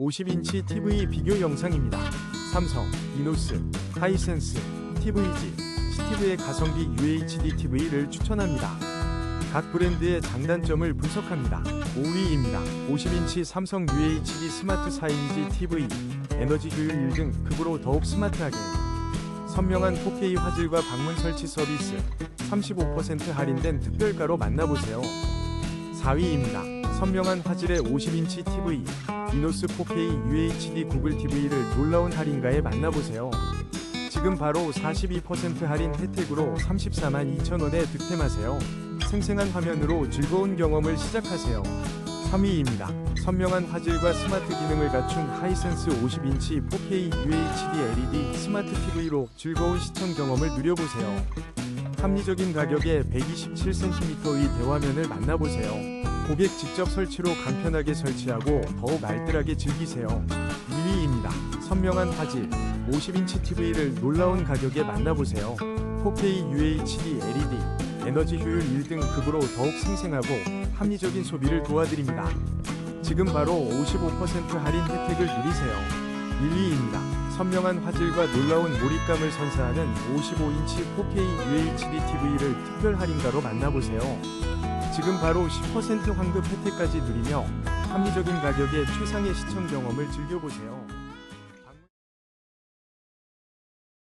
50인치 TV 비교 영상입니다. 삼성, 이노스, 하이센스, TVG, 시티브의 가성비 UHD TV를 추천합니다. 각 브랜드의 장단점을 분석합니다. 5위입니다. 50인치 삼성 UHD 스마트 4인치 TV 에너지 효율 1등 극으로 더욱 스마트하게 선명한 4K 화질과 방문 설치 서비스 35% 할인된 특별가로 만나보세요. 4위입니다. 선명한 화질의 50인치 TV 이노스 4K UHD 구글 TV를 놀라운 할인가에 만나보세요. 지금 바로 42% 할인 혜택으로 34만 2천원에 득템하세요. 생생한 화면으로 즐거운 경험을 시작하세요. 3위입니다. 선명한 화질과 스마트 기능을 갖춘 하이센스 50인치 4K UHD LED 스마트 TV로 즐거운 시청 경험을 누려보세요. 합리적인 가격에 127cm의 대화면을 만나보세요. 고객 직접 설치로 간편하게 설치하고 더욱 알뜰하게 즐기세요. 2위입니다. 선명한 화질 50인치 TV를 놀라운 가격에 만나보세요. 4K UHD LED 에너지 효율 1등 극으로 더욱 생생하고 합리적인 소비를 도와드립니다. 지금 바로 55% 할인 혜택을 누리세요. 1위입니다. 선명한 화질과 놀라운 몰입감을 선사하는 55인치 4K UHD TV를 특별 할인가로 만나보세요. 지금 바로 10% 환급 혜택까지 누리며 합리적인 가격에 최상의 시청 경험을 즐겨보세요.